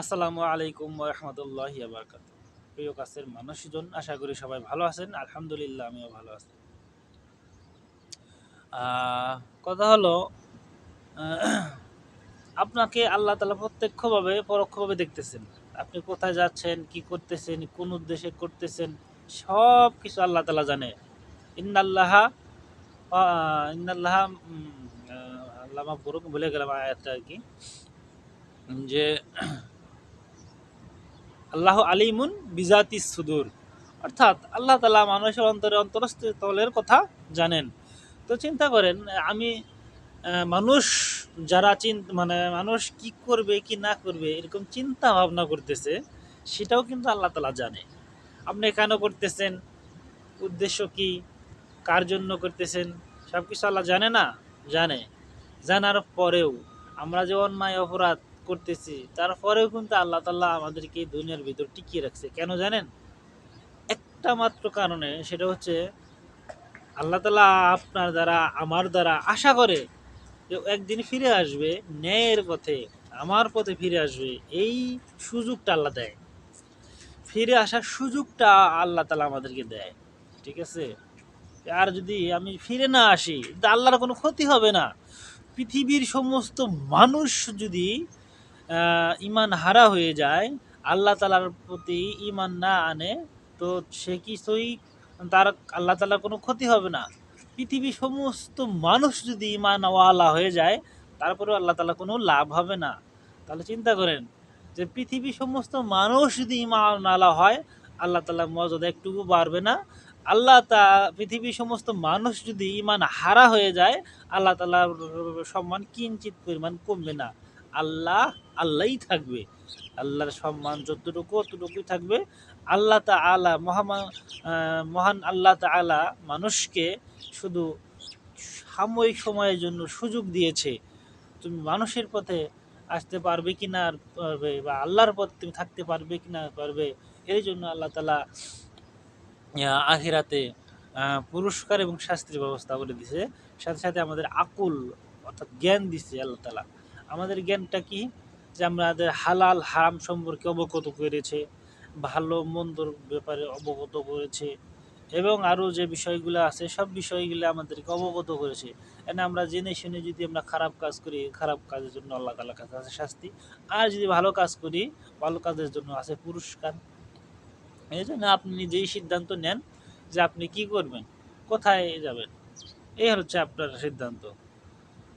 আসসালামু আলাইকুম রহমতুল্লাহ বারকাত প্রিয় কাছের মানুষজন, আশা করি সবাই ভালো আছেন। আলহামদুলিল্লাহ, আমিও ভালো আছি। কথা হলো আপনাকে আল্লাহ তালা প্রত্যক্ষভাবে, পরোক্ষভাবে দেখতেছেন। আপনি কোথায় যাচ্ছেন, কি করতেছেন, কোন উদ্দেশ্যে করতেছেন সব কিছু আল্লাহ তালা জানে। ইন্নাল্লাহা ইন্নাল্লাহা আল্লাহ ভুলে গেলাম আয়াতটা আর কি। যে আল্লাহ আলিমুন বিজাতি সুদূর। অর্থাৎ আল্লাহ তালা মানুষের অন্তরে অন্তরস্থলের কথা জানেন। তো চিন্তা করেন, আমি মানুষ যারা চিন মানে মানুষ কি করবে, কি না করবে, এরকম চিন্তা ভাবনা করতেছে, সেটাও কিন্তু আল্লাহ তালা জানে। আপনি কেন করতেছেন? উদ্দেশ্য কি? কার জন্য করতেছেন? সব কিছু আল্লাহ জানে না? জানে। জানার পরেও আমরা যে অন্যায়, অপরাধ করতেছি। তারপরেও কিন্তু আল্লাহ তাল্লাহ আমাদেরকে দুনিয়ার ভিতর টিকিয়ে রাখছে। কেন জানেন? একটা মাত্র কারণে, সেটা হচ্ছে আল্লাহ তালা আপনার দ্বারা, আমার দ্বারা আশা করে যে একদিন ফিরে আসবে, ন্যায়ের পথে, আমার পথে ফিরে আসবে। এই সুযোগটা আল্লাহ দেয়। ফিরে আসার সুযোগটা আল্লাহ তালা আমাদেরকে দেয়। ঠিক আছে? আর যদি আমি ফিরে না আসি তা আল্লাহর কোনো ক্ষতি হবে না। পৃথিবীর সমস্ত মানুষ যদি ইমান হারা হয়ে যায়, আল্লাহ তালার প্রতি ইমান না আনে, তো সে কিছুই তার আল্লাহ তালার কোনো ক্ষতি হবে না? পৃথিবীর সমস্ত মানুষ যদি ইমানওয়ালা হয়ে যায়, তারপরেও আল্লাহ তালা কোনো লাভ হবে না। তাহলে চিন্তা করেন যে পৃথিবীর সমস্ত মানুষ যদি ইমানওয়ালা হয়, আল্লাহ তালা মর্যাদা একটুকু বাড়বে না। আল্লাহ তা, পৃথিবীর সমস্ত মানুষ যদি ইমান হারা হয়ে যায়, আল্লাহ তালার সম্মান কিঞ্চিত পরিমাণ কমবে না। আল্লাহ আল্লাহই থাকবে। আল্লাহর সম্মান যতটুকু অতটুকুই থাকবে। আল্লাহ তাআলা মহামান আহ, মহান আল্লাহ তা আলা মানুষকে শুধু সাময়িক সময়ের জন্য সুযোগ দিয়েছে। তুমি মানুষের পথে আসতে পারবে কি না পারবে বা আল্লাহর পথে তুমি থাকতে পারবে কি না পারবে এই জন্য আল্লাহ তালা আখিরাতে পুরস্কার এবং শাস্তির ব্যবস্থা করে দিছে সাথে সাথে আমাদের আকুল অর্থাৎ জ্ঞান দিছে আল্লাহ তালা আমাদের জ্ঞানটা কি? যে আমাদের হালাল, হারাম সম্পর্কে অবগত করেছে, ভালো, মন্দর ব্যাপারে অবগত করেছে এবং আরও যে বিষয়গুলো আছে, সব বিষয়গুলো আমাদেরকে অবগত করেছে। এনে আমরা জেনে শুনে যদি আমরা খারাপ কাজ করি, খারাপ কাজের জন্য আল্লাহ তালার কাছে আছে শাস্তি। আর যদি ভালো কাজ করি, ভালো কাজের জন্য আছে পুরস্কার। এই জন্য আপনি নিজেই সিদ্ধান্ত নেন যে আপনি কি করবেন, কোথায় যাবেন। এই হচ্ছে আপনার সিদ্ধান্ত।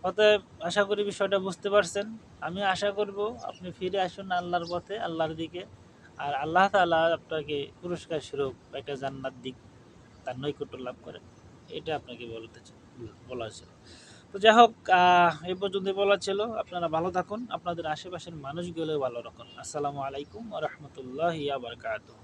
অতএব আশা করি বিষয়টা বুঝতে পারছেন। আমি আশা করব আপনি ফিরে আসুন আল্লাহর পথে, আল্লাহর দিকে। আর আল্লাহ তাআলা আপনাকে পুরস্কার স্বরূপ একটা জান্নাত দিক, তার নৈকট্য লাভ করেন এটা আপনাকে বলতে বলা ছিল। তো যাই হোক এই পর্যন্ত বলা ছিল। আপনারা ভালো থাকুন। আপনাদের আশেপাশের মানুষগুলো ভালো রাখুন। আসসালামু আলাইকুম রহমতুল্লাহ বারকাতুহ।